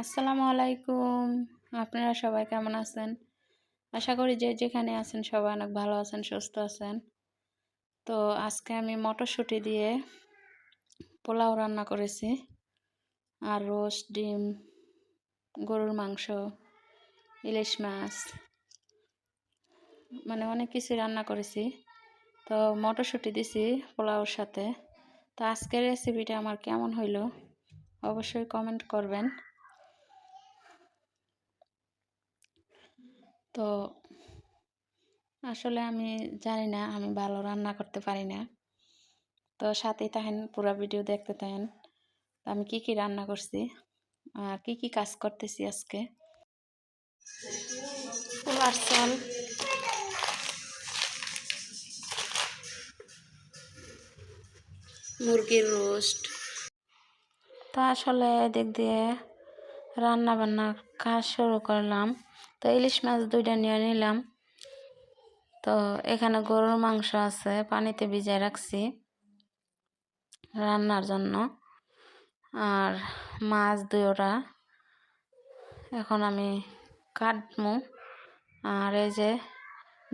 আসসালামু আলাইকুম। আপনারা সবাই কেমন আছেন? আশা করি যে যেখানে আছেন সবাই অনেক ভালো আছেন, সুস্থ আছেন। তো আজকে আমি মটরশুঁটি দিয়ে পোলাও রান্না করেছি আর রোস্ট, ডিম, গরুর মাংস, ইলিশ মাছ মানে অনেক কিছু রান্না করেছি। তো মটরশুঁটি দিছি পোলাওর সাথে। তো আজকের রেসিপিটা আমার কেমন হইল অবশ্যই কমেন্ট করবেন। তো আসলে আমি জানি না, আমি ভালো রান্না করতে পারি না। তো সাথেই থাকেন, পুরো ভিডিও দেখতে থাকেন। আমি কি কি রান্না করছি? আর কি কি কাজ করতেছি আজকে? মুরগির রোস্ট। তো আসলে এদিক দিয়ে রান্না বান্না কাজ শুরু করলাম। তো ইলিশ মাছ দুইটা নিয়ে নিলাম। তো এখানে গরুর মাংস আছে, পানিতে ভিজায় রাখছি রান্নার জন্য। আর মাছ দুইটা এখন আমি কাটমু। আর এই যে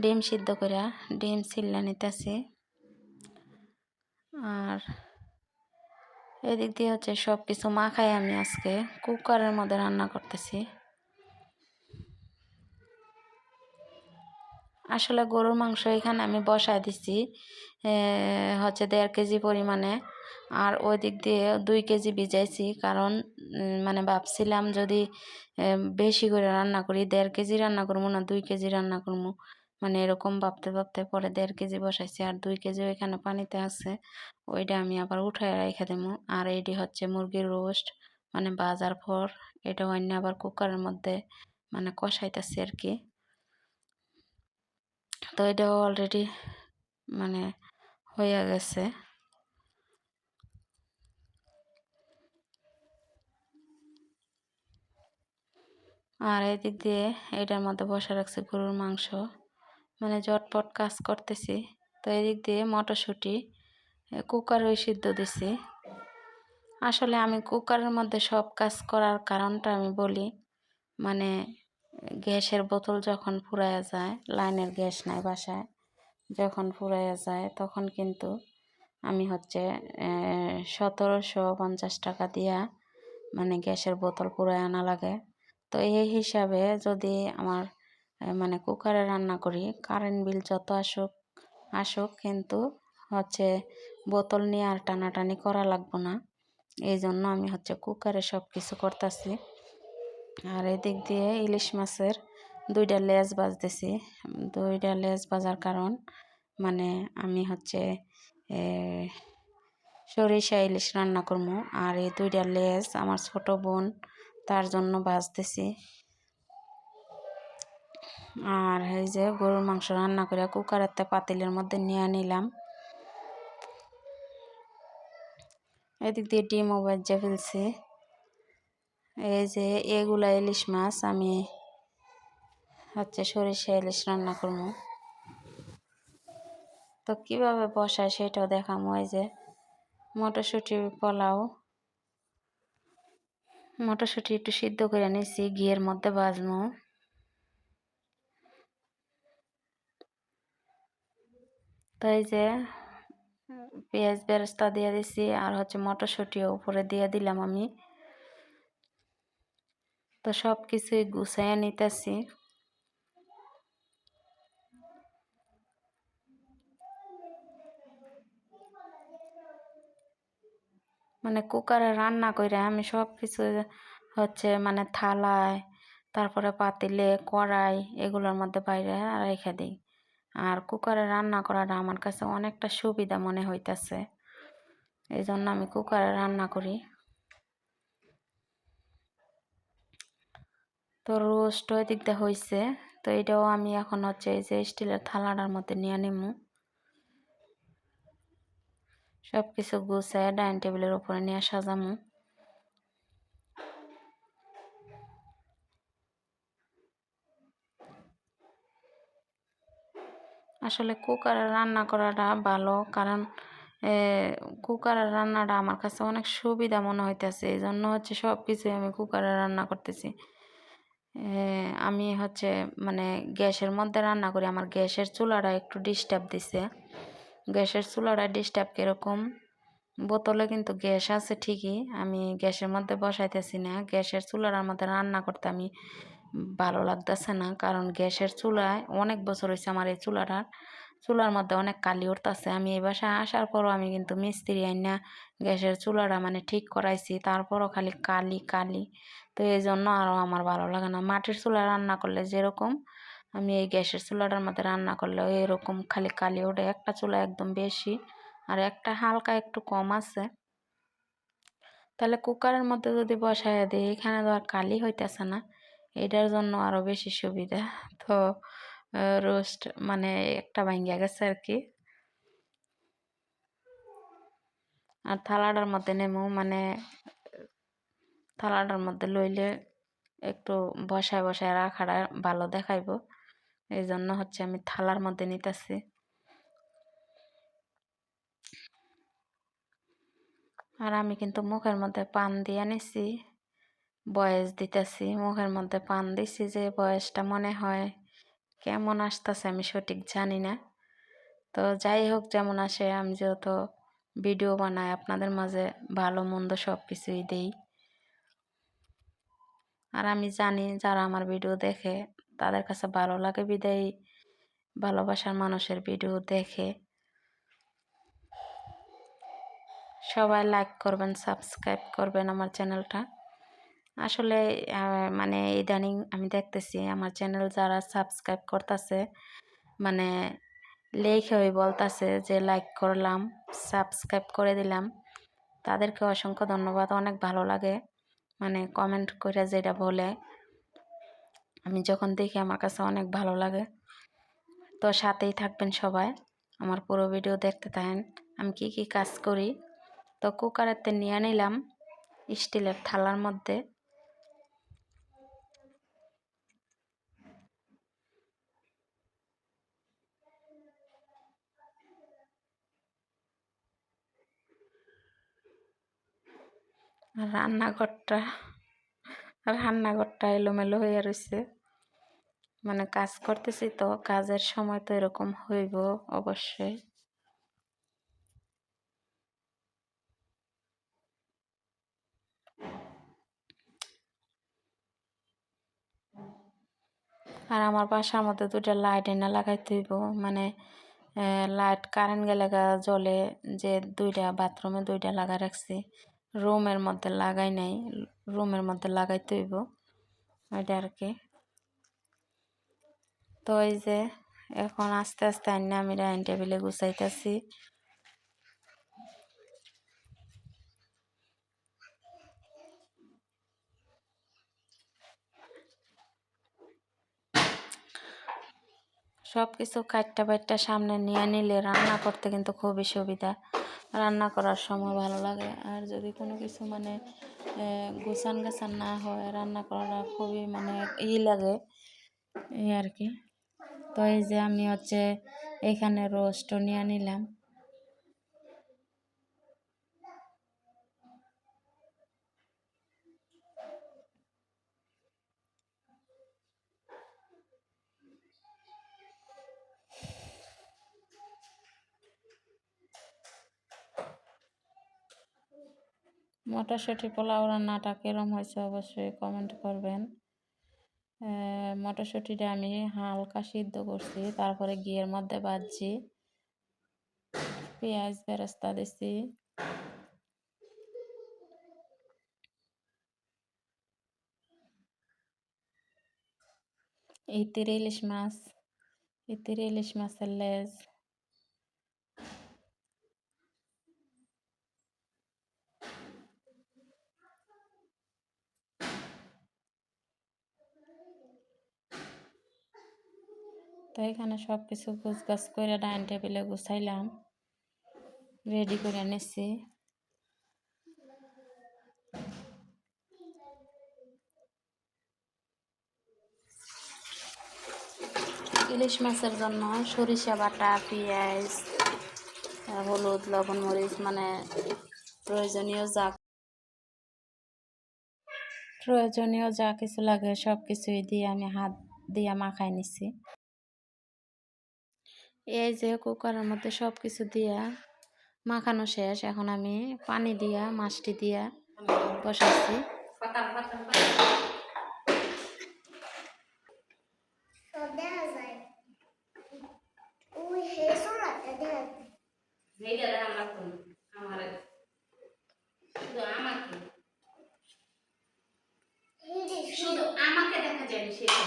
ডিম সিদ্ধ করে ডিম ছিল্লা নিতেছি। আর এদিক দিয়ে হচ্ছে সব কিছু মাখাই আমি আজকে। কুকারের মধ্যে রান্না করতেছি। আসলে গরুর মাংস এখানে আমি বসায় দিছি হচ্ছে দেড় কেজি পরিমাণে। আর ওই দিক দিয়ে দুই কেজি ভিজাইছি, কারণ মানে ভাবছিলাম যদি বেশি করে রান্না করি, দেড় কেজি রান্না করব না দুই কেজি রান্না করব। মানে এরকম ভাবতে ভাবতে পরে দেড় কেজি বসাইছি, আর দুই কেজি ওইখানে পানিতে আছে, ওইটা আমি আবার উঠায় রেখে দেবো। আর এইটি হচ্ছে মুরগির রোস্ট মানে বাজার পর এটা অন্য আবার কুকারের মধ্যে মানে কষাইতেছি আর কি। তো এটাও অলরেডি মানে হয়ে গেছে। আর এদিক দিয়ে এটার মধ্যে বসে রাখছি গরুর মাংস। মানে জটপট কাজ করতেছি। তো এদিক দিয়ে মটরশুঁটি কুকারে সিদ্ধ দিছি। আসলে আমি কুকারের মধ্যে সব কাজ করার কারণটা আমি বলি মানে গ্যাসের বোতল যখন ফুরাইয়া যায়, লাইনের গ্যাস নাই বাসায়, যখন ফুরাইয়া যায়, তখন কিন্তু আমি হচ্ছে সতেরোশো পঞ্চাশ টাকা দিয়া মানে গ্যাসের বোতল পুরাই আনা লাগে। তো এই হিসাবে যদি আমার মানে কুকারে রান্না করি কারেন্ট বিল যত আসুক আসুক কিন্তু হচ্ছে বোতল নিয়ে আর টানাটানি করা লাগবো না। এই জন্য আমি হচ্ছে কুকারে সব কিছু করতেছি। আর এদিক দিয়ে ইলিশ মাছের দুইটা লেজ বাজতেছি। দুইটা লেজ বাজার কারণ মানে আমি হচ্ছে সরিষা ইলিশ রান্না করব আর এই দুইটা লেজ আমার ছোট বোন তার জন্য বাজতেছি। আর এই যে গরুর মাংস রান্না করে কুকারের পাতিলের মধ্যে নিয়ে নিলাম। এদিক দিয়ে ডিমও বাজ্যা ফেলছি এই যে এগুলা ইলিশ মাছ, আমি হচ্ছে সরিষা ইলিশ রান্না করব। তো কীভাবে বসায় সেটাও দেখাম ওই যে মটরশুঁটি পোলাও। মটরশুঁটি একটু সিদ্ধ করে নিয়েছি, ঘিয়ের মধ্যে বাজমো তাই যে পেঁয়াজ বেরেস্তা দিয়ে দিছি, আর হচ্ছে মটরশুঁটিও উপরে দিয়ে দিলাম আমি। তো সব কিছুই গুছাইয়া নিতেছি। মানে কুকারে রান্না করে আমি সব কিছু হচ্ছে মানে থালায়, তারপরে পাতিলে কড়াই এগুলোর মধ্যে বাইরে রেখে দিই। আর কুকারে রান্না করাটা আমার কাছে অনেকটা সুবিধা মনে হইতেছে। এই জন্য আমি কুকারে রান্না করি। তো রোস্ট ওই দিক দিয়ে হয়েছে তো এটাও আমি এখন হচ্ছে এই যে স্টিলের থালাটার মধ্যে নিয়ে নিমু। সব কিছু গুছায় ডাইনিং টেবিলের উপরে নিয়ে সাজামু। আসলে কুকারে রান্না করাটা ভালো, কারণ কুকারের রান্নাটা আমার কাছে অনেক সুবিধা মনে হইতেছে। এই জন্য হচ্ছে সব কিছুই আমি কুকারে রান্না করতেছি। আমি হচ্ছে মানে গ্যাসের মধ্যে রান্না করি। আমার গ্যাসের চুলাটা একটু ডিস্টার্ব দিছে। গ্যাসের চুলাটা ডিস্টার্ব কীরকম? বোতলে কিন্তু গ্যাস আছে ঠিকই। আমি গ্যাসের মধ্যে বসাইতেছি না। গ্যাসের চুলার মধ্যে রান্না করতে আমি ভালো লাগতেছে না। কারণ গ্যাসের চুলায় অনেক বছর হয়েছে আমার এই চুলাটার। চুলার মধ্যে অনেক কালি উঠতেছে। আমি এই বাসায় আসার পরও আমি কিন্তু মিস্ত্রি আইনা গ্যাসের চুলাটা মানে ঠিক করাইছি, তারপরও খালি কালি কালি। তো এই জন্য আরও আমার ভালো লাগে না। মাটির চুলা রান্না করলে যেরকম, আমি এই গ্যাসের চুলাটার মধ্যে রান্না করলে এরকম খালি কালি ওঠে। একটা চুলা একদম বেশি, আর একটা হালকা একটু কম আছে। তাহলে কুকারের মধ্যে যদি বসায় দিই, এখানে তো আর কালি হইতেছে না। এটার জন্য আরও বেশি সুবিধা। তো রোস্ট মানে একটা ভাঙ্গিয়া গেছে আর কি আর থালাটার মধ্যে নেমু মানে থালাটার মধ্যে লইলে একটু বসায় বসায় রাখাটা ভালো দেখাইব। এই জন্য হচ্ছে আমি থালার মধ্যে নিতেছি। আর আমি কিন্তু মুখের মধ্যে পান দিয়ে নিছি বয়স দিতেছি, মুখের মধ্যে পান দিছি যে বয়সটা মনে হয়। কেমন আসতেছে আমি সঠিক জানি না। তো যাই হোক, যেমন আসে, আমি যেহেতু ভিডিও বানাই, আপনাদের মাঝে ভালো মন্দ সব কিছুই দেই। আর আমি জানি, যারা আমার ভিডিও দেখে, তাদের কাছে ভালো লাগে বিদায়ী। ভালোবাসার মানুষের ভিডিও দেখে। সবাই লাইক করবেন সাবস্ক্রাইব করবেন আমার চ্যানেলটা আসলে মানে ইদানিং আমি দেখতেছি আমার চ্যানেল যারা সাবস্ক্রাইব করতেছে মানে লেখে ওই বলতেছে যে, লাইক করলাম, সাবস্ক্রাইব করে দিলাম। তাদেরকে অসংখ্য ধন্যবাদ, অনেক ভালো লাগে মানে কমেন্ট করে যেটা বলে। আমি যখন দেখি আমার কাছে অনেক ভালো লাগে। তো সাথেই থাকবেন সবাই, আমার পুরো ভিডিও দেখতে থাকেন। আমি কি কি কাজ করি? তো কুকারেতে নিয়ে নিলাম স্টিলের থালার মধ্যে রান্নাঘরটা রান্নাঘরটা এলোমেলো হয়ে রয়েছে মানে কাজ করতেছি তো, কাজের সময় তো এরকম হইব অবশ্যই। আর আমার বাসার মধ্যে দুটা লাইট এনে লাগাইতে হইব। মানে লাইট কারেন্ট গেলে জ্বলে যে দুইটা, বাথরুমে দুইটা লাগা রাখছি। রুমের মধ্যে লাগাই নাই, রুমের মধ্যে লাগাইতে হইব ওইটা আর কি। তো এই যে এখন আস্তে আস্তে আইনে আমি ডাইনিং টেবিলে গুছাইতেছি। সব কিছু কাটটা বাইটটা সামনে নিয়ে নিলে রান্না করতে কিন্তু খুবই সুবিধা। রান্না করার সময় ভালো লাগে। আর যদি কোনো কিছু মানে গোছান গাছান না হয়, রান্না করাটা খুবই মানে ই লাগে, এই আর কি। তো এই যে আমি হচ্ছে এখানে রোস্টও নিয়ে নিলাম। মটরশুঁটি পোলাও রান্নাটা কীরম হয়েছে অবশ্যই কমেন্ট করবেন। মটরশুঁটিটা আমি হালকা সিদ্ধ করছি, তারপরে ঘিয়ের মধ্যে বাজছি পেঁয়াজ বেরেস্তা দিছি। ইতির ইলিশ মাছ ইতির ইলিশ মাছের লেজ তো এখানে সব কিছু গুছ গাছ করে ডাইনিং টেবিলে গুছাইলাম। রেডি করে নিচ্ছি ইলিশ মাছের জন্য সরিষা বাটা, পেঁয়াজ হলুদ, লবণ, মরিচ মানে প্রয়োজনীয় যা প্রয়োজনীয় যা কিছু লাগে সব কিছুই দিয়ে আমি হাত দিয়ে মাখাই নিছি। এই যে কুকারের মধ্যে সব কিছু দিয়া মাখানো শেষ। এখন আমি পানি দিয়া, মাছটি দিয়া বসাচ্ছি। দেখা যায় ওই হেসুলাটা দেখা যায় এইটা রান্না লাগতো না আমার শুধু আমাকে এই যে শুধু আমাকে দেখা যায় সেটা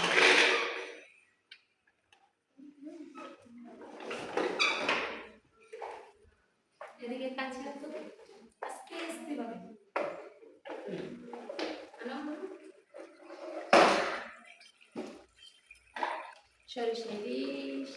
এদিকে কাছে রাখো আস্তে আস্তে ভাবে সরিষা ইলিশ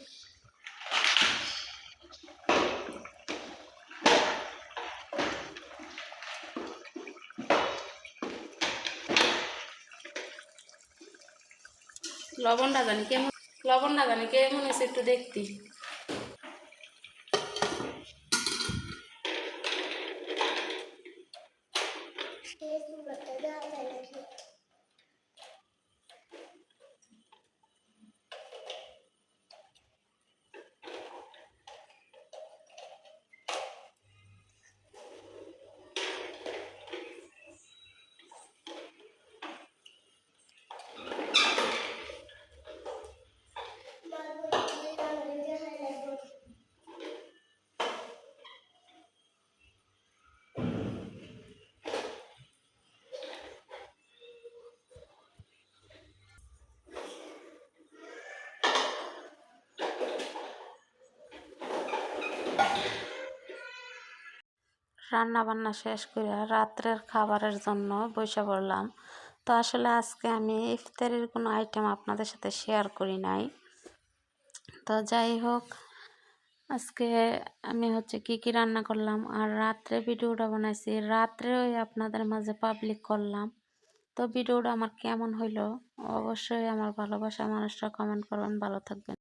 লবণটা জানি কেমন লবণটা জানি কেমন হয়েছে একটু দেখতি রান্না বান্না শেষ করে রাত্রের খাবারের জন্য বসে পড়লাম। তো আসলে আজকে আমি ইফতারের কোনো আইটেম আপনাদের সাথে শেয়ার করি নাই। তো যাই হোক, আজকে আমি হচ্ছে কি কি রান্না করলাম আর রাত্রে ভিডিওটা বানাইছি। রাত্রে ওই আপনাদের মাঝে পাবলিক করলাম। তো ভিডিওটা আমার কেমন হইল? অবশ্যই আমার ভালোবাসা মানুষরা কমেন্ট করবেন। ভালো থাকবেন।